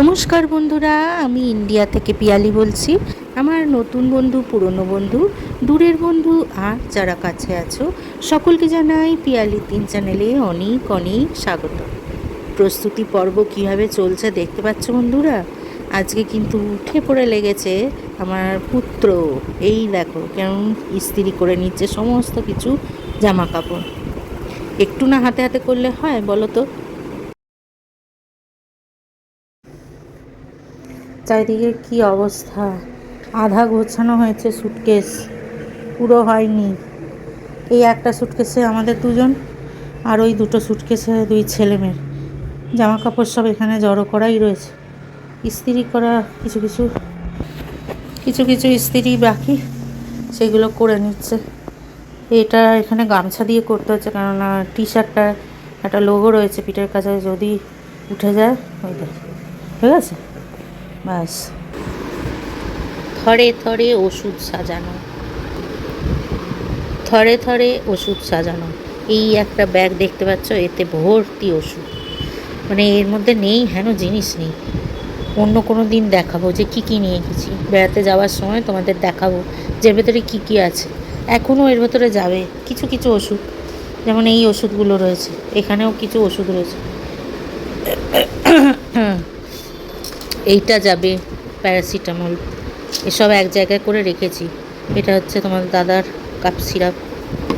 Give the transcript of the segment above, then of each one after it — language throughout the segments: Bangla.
নমস্কার বন্ধুরা, আমি ইন্ডিয়া থেকে পিয়ালি বলছি। আমার নতুন বন্ধু, পুরনো বন্ধু, দূরের বন্ধু আর যারা কাছে আছো, সকলকে জানাই পিয়ালি তিন চ্যানেলে অনেক অনেক স্বাগত। প্রস্তুতি পর্ব কীভাবে চলছে দেখতে পাচ্ছ বন্ধুরা? আজকে কিন্তু উঠে পড়ে লেগেছে আমার পুত্র। এই দেখো কেমন ইস্ত্রি করে নিচ্ছে, সমস্ত কিছু জামা কাপড় একটু না হাতে হাতে করলে হয় বলো তো? চারিদিকে কি অবস্থা? আধা গোছানো হয়েছে সুটকেস পুরো হয়নি। এই একটা সুটকেসে আমাদের দুজন, আর ওই দুটো সুটকেসে দুই ছেলে মেয়ের জামা কাপড় সব এখানে জড়ো করাই রয়েছে। ইস্ত্রি করা কিছু কিছু কিছু কিছু ইস্ত্রি বাকি, সেগুলো করে নিচ্ছে। এটা এখানে গামছা দিয়ে করতে হচ্ছে, কেননা টি শার্টটা একটা লোগো রয়েছে পিঠের কাছে, যদি উঠে যায়, ওই ঠিক আছে? ব্যাস থরে থরে ওষুধ সাজানো। থরে থরে ওষুধ সাজানো। এই একটা ব্যাগ দেখতে পাচ্ছ, এতে ভর্তি ওষুধ। মানে এর মধ্যে নেই, হেন জিনিস নেই। অন্য কোনো দিন দেখাবো যে কি কি নিয়ে গেছি। বেড়াতে যাওয়ার সময় তোমাদের দেখাবো যে ভেতরে কি কি আছে। এখনও এর ভেতরে যাবে কিছু কিছু ওষুধ। যেমন এই ওষুধগুলো রয়েছে, এখানেও কিছু ওষুধ রয়েছে। এইটা যাবে প্যারাসিটামল এসব এক জায়গায় করে রেখেছি। এটা হচ্ছে তোমাদের দাদার কাপ সিরাপ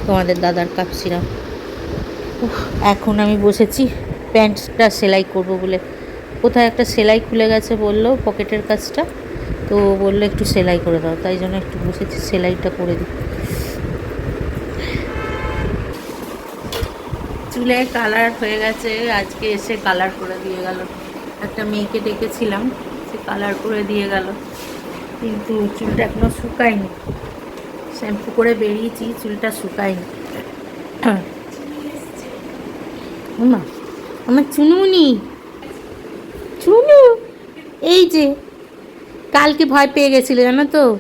তোমাদের দাদার কাপ সিরাপ এখন আমি বসেছি প্যান্টটা সেলাই করব বলে। কোথায় একটা সেলাই খুলে গেছে বলল পকেটের কাজটা, তো বলল একটু সেলাই করে দাও, তাই জন্য একটু বসেছি, সেলাইটা করে দিই। চুলে কালার হয়ে গেছে, আজকে এসে কালার করে দিয়ে গেল। একটা মেয়েকে ডেকেছিলাম সে কালার করে দিয়ে গেল। কিন্তু চুলটা এখনও শুকায়নি। শ্যাম্পু করে বেরিয়েছি, চুলটা শুকায়নি। মা আমার চুনুনি চুনু, এই যে, কালকে ভয় পেয়ে গেছিলে জানো তো?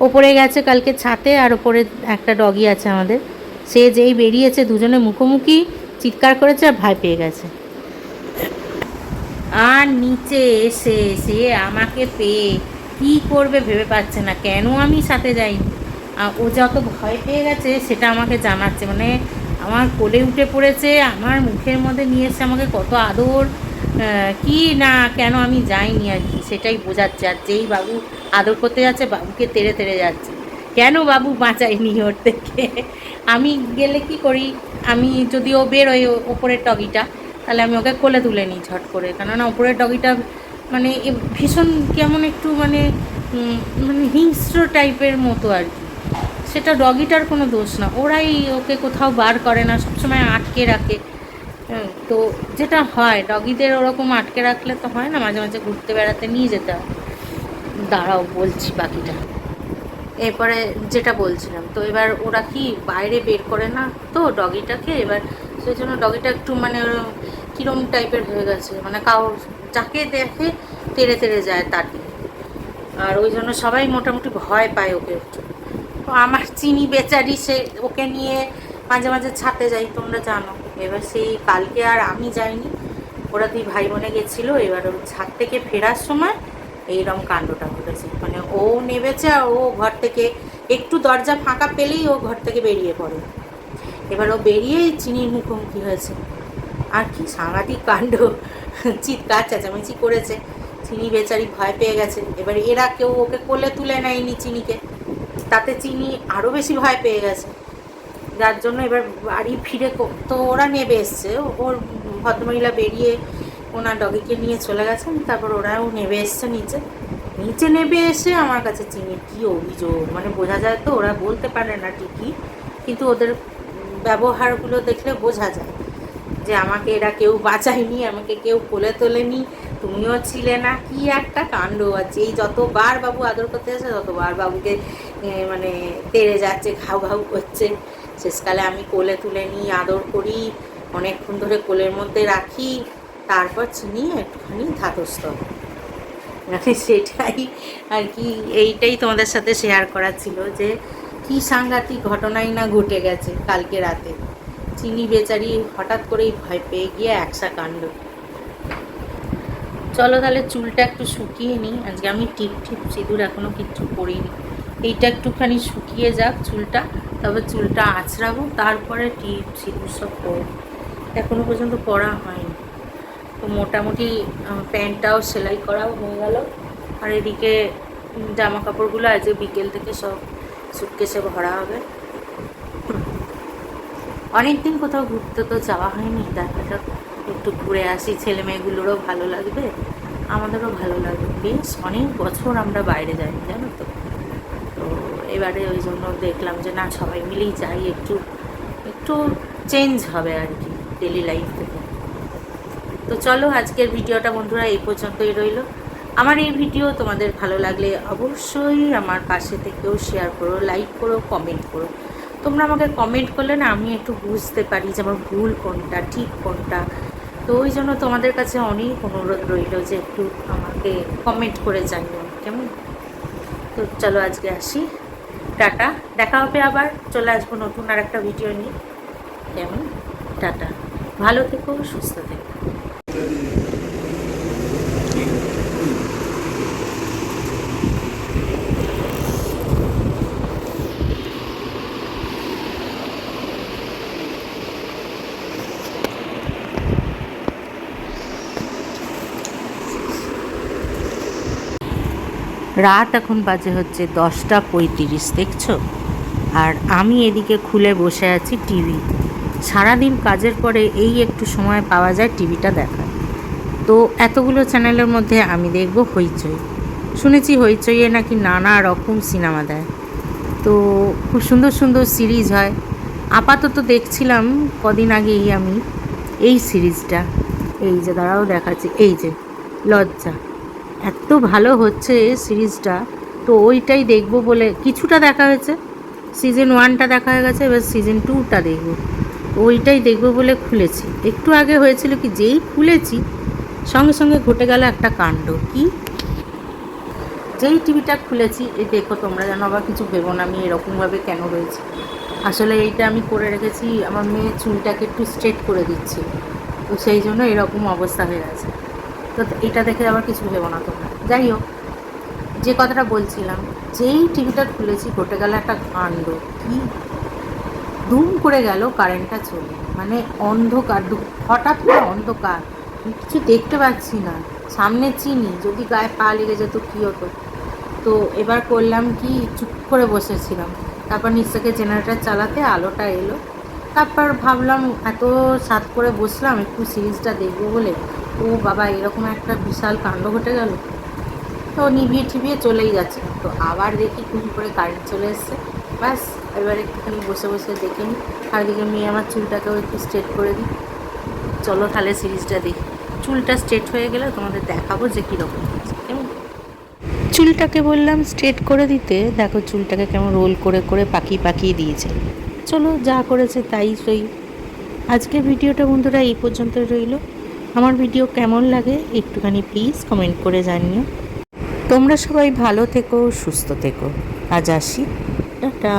ওপরে গেছে কালকে ছাতে, আর ওপরে একটা ডগি আছে আমাদের। সে যেই বেরিয়েছে, দুজনে মুখোমুখি, চিৎকার করেছে আর ভয় পেয়ে গেছে। আর নিচে এসে, সে আমাকে পেয়ে কি করবে ভেবে পাচ্ছে না। কেন আমি সাথে যাইনি? ও যত ভয় পেয়ে গেছে, সেটা আমাকে জানাচ্ছে। মানে আমার কোলে উঠে পড়েছে, আমার মুখের মধ্যে নিয়ে এসে আমাকে কত আদর কি না, কেন আমি যাইনি আর কি, সেটাই বোঝাচ্ছে। আর যেই বাবু আদর করতে যাচ্ছে, বাবুকে তেড়ে তেড়ে যাচ্ছে। কেন বাবু বাঁচায়নি ওর থেকে? আমি গেলে কি করি? আমি যদি ও বেরোয় ওপরের টগিটা। তাহলে আমি ওকে কোলে তুলে নিই ঝট করে। কেননা ওপরের ডগিটা মানে ভীষণ কেমন একটু মানে মানে হিংস্র টাইপের মতো আর কি। সেটা ডগিটার কোনো দোষ না। ওরাই ওকে কোথাও বার করে না সবসময় আটকে রাখে। হ্যাঁ, তো যেটা হয় ডগিদের ওরকম আটকে রাখলে তো হয় না মাঝে মাঝে ঘুরতে বেড়াতে নিয়ে যেতে হয়। দাঁড়াও বলছি বাকিটা। এরপরে যেটা বলছিলাম তো এবার ওরা কি বাইরে বের করে না তো ডগিটাকে এবার সেই জন্য ডগিটা একটু মানে কিরম টাইপের হয়ে গেছে? মানে কাউ, যাকে দেখে তেড়ে তেড়ে যায় তাকে। আর ওই জন্য সবাই মোটামুটি ভয় পায় ওকে। তো আমার চিনি বেচারি সে, ওকে নিয়ে মাঝে মাঝে ছাতে যাই, তোমরা জানো। এবার সেই কালকে আর আমি যাইনি। ওরা দুই ভাই বোনে গেছিল, এবার ওর ছাদ থেকে ফেরার সময় এইরকম কাণ্ডটা ঘটেছে। মানে ও নেবেছে আর ও ঘর থেকে একটু দরজা ফাঁকা পেলেই ও ঘর থেকে বেরিয়ে পড়ে। এবার ও বেরিয়েই চিনির মুখোমুখি হয়েছে। আর কি সাংঘাতিক কাণ্ড। চিৎকার, চেঁচামেচি করেছে। চিনি বেচারি ভয় পেয়ে গেছে। এবার এরা কেউ ওকে কোলে তুলে নেয়নি চিনিকে। তাতে চিনি আরও বেশি ভয় পেয়ে গেছে। যার জন্য এবার বাড়ি ফিরে তো ওরা নেবে এসছে। ওর ভদ্রমহিলা বেরিয়ে ওনার ডগিকে নিয়ে চলে গেছেন। তারপর ওরাও নেবে এসছে নিচে। নিচে নেবে এসে আমার কাছে চিনির কী অভিযোগ? মানে বোঝা যায় তো, ওরা বলতে পারে না ঠিকই। কিন্তু ওদের ব্যবহারগুলো দেখলে বোঝা যায়। যে আমাকে এরা কেউ বাঁচায়নি, আমাকে কেউ কোলে তোলেনি, তুমিও ছিলে না, কি একটা কাণ্ড আছে। এই যতবার বাবু আদর করতে যাচ্ছে, ততবার বাবুকে মানে তেড়ে যাচ্ছে, ঘাউ ঘাউ করছে। শেষকালে আমি কোলে তুলে নিই, আদর করি, অনেকক্ষণ ধরে কোলের মধ্যে রাখি, তারপর চিনি একটুখানি ধাতস্থ। মানে সেটাই আর কি, এইটাই তোমাদের সাথে শেয়ার করা ছিল যে, কি সাংঘাতিক ঘটনাই না ঘটে গেছে কালকে রাতে। চিনি বেচারি হঠাৎ করেই ভয় পেয়ে গিয়ে একসা কাণ্ড চলো তাহলে চুলটা একটু শুকিয়ে নিই। আজকে আমি টিপ টিপ সিঁদুর এখনও কিচ্ছু করিনি এইটা একটুখানি শুকিয়ে যাক চুলটা তবে চুলটা আছড়াবো, তারপরে টিপ সিঁদুর সব করব। এখনও পর্যন্ত পরা হয়নি। তো মোটামুটি প্যান্টটাও সেলাই করাও হয়ে গেল। আর এদিকে জামা কাপড়গুলো আজকে বিকেল থেকে সব সুটকেসে ভরা হবে। অনেকদিন কোথাও ঘুরতে তো যাওয়া হয়নি। দেখা যাক, একটু ঘুরে আসি। ছেলে মেয়েগুলোরও ভালো লাগবে, আমাদেরও ভালো লাগবে। বেশ, অনেক বছর আমরা বাইরে যাই জানো তো। তো এবারে ওই জন্য দেখলাম যে, না, সবাই মিলেই যাই, একটু একটু চেঞ্জ হবে আর কি ডেলি লাইফ থেকে। তো চলো, আজকের ভিডিওটা বন্ধুরা এই পর্যন্তই রইল। আমার এই ভিডিও তোমাদের ভালো লাগলে অবশ্যই আমার পাশে থেকেও শেয়ার করো লাইক করো কমেন্ট করো। তোমরা আমাকে কমেন্ট করলে না আমি একটু বুঝতে পারি যে আমার ভুল কোনটা, ঠিক কোনটা। তো ওই জন্য তোমাদের কাছে অনেক অনুরোধ রইল যে একটু আমাকে কমেন্ট করে জানিও, কেমন? তো চলো আজকে আসি। টাটা। দেখা হবে আবার। চলে আসব নতুন আর একটা ভিডিও নিয়ে। কেমন? টাটা। ভালো থেকো, সুস্থ থেকো। রাত এখন বাজে হচ্ছে দশটা পঁয়ত্রিশ, দেখছ? আর আমি এদিকে খুলে বসে আছি টিভি। সারাদিন কাজের পরে এই একটু সময় পাওয়া যায় টিভিটা দেখার। তো এতগুলো চ্যানেলের মধ্যে আমি দেখব হইচই। শুনেছি হইচইয়ে নাকি নানা রকম সিনেমা দেয়। তো খুব সুন্দর সুন্দর সিরিজ হয়। আপাতত দেখছিলাম কদিন আগেই আমি এই সিরিজটা। এই যে, দাঁড়াও দেখাচ্ছি। এই যে, লজ্জা। এত ভালো হচ্ছে সিরিজটা। তো ওইটাই দেখব বলে কিছুটা দেখা হয়েছে। সিজন ওয়ানটা দেখা হয়ে গেছে, এবার সিজন টুটা দেখব। ওইটাই দেখব বলে খুলেছি। একটু আগে হয়েছিল কি, যেই খুলেছি, সঙ্গে সঙ্গে ঘটে গেল একটা কাণ্ড। কি? যেই টিভিটা খুলেছি এই দেখো তোমরা জানো আবার কিছু ভেবো না আমি এরকমভাবে কেন রয়েছে। আসলে এইটা আমি করে রেখেছি, আমার মেয়ে চুলটাকে একটু স্ট্রেট করে দিচ্ছি। তো সেই জন্য এরকম অবস্থা হয়ে গেছে তো এটা দেখে আবার কিছু ভেবো না তোমরা। যাই হোক, যে কথাটা বলছিলাম, যেই টিভিটা খুলেছি, ঘটে গেল একটা কাণ্ড। কি? দুম করে গেল, কারেন্টটা চলে। মানে অন্ধকার হঠাৎ করে অন্ধকার। কিছু দেখতে পাচ্ছি না। সামনে চিনি, যদি গায়ে পা লেগে যেত কী হতো? তো এবার করলাম কি, চুপ করে বসেছিলাম। তারপর নিচ থেকে জেনারেটার চালাতে আলোটা এলো। তারপর ভাবলাম এত সাত করে বসলাম, একটু সিরিজটা দেখব বলে। ও বাবা, এরকম একটা বিশাল কাণ্ড ঘটে গেল। তো নিভিয়ে টিভিয়ে চলেই যাচ্ছে। তো আবার দেখি খুব করে কারেন্ট চলে এসছে। ব্যাস, এবার একটুখানি বসে বসে দেখে নিই। আর এদিকে মেয়ে আমার চুলটাকেও একটু স্ট্রেট করে দিই। চলো তাহলে সিরিজটা দেখি। চুলটা স্ট্রেট হয়ে গেলে তোমাদের দেখাবো যে কীরকম চুলটাকে বললাম স্ট্রেট করে দিতে। দেখো চুলটাকে কেমন রোল করে করে পাকিয়ে পাকিয়ে দিয়েছে। চলো, যা করেছে তাই সই। আজকে ভিডিওটা বন্ধুরা এই পর্যন্ত রইল। আমার ভিডিও কেমন লাগে একটুখানি প্লিজ কমেন্ট করে জানিও। তোমরা সবাই ভালো থেকো, সুস্থ থেকো। আজ আসি। টাটা।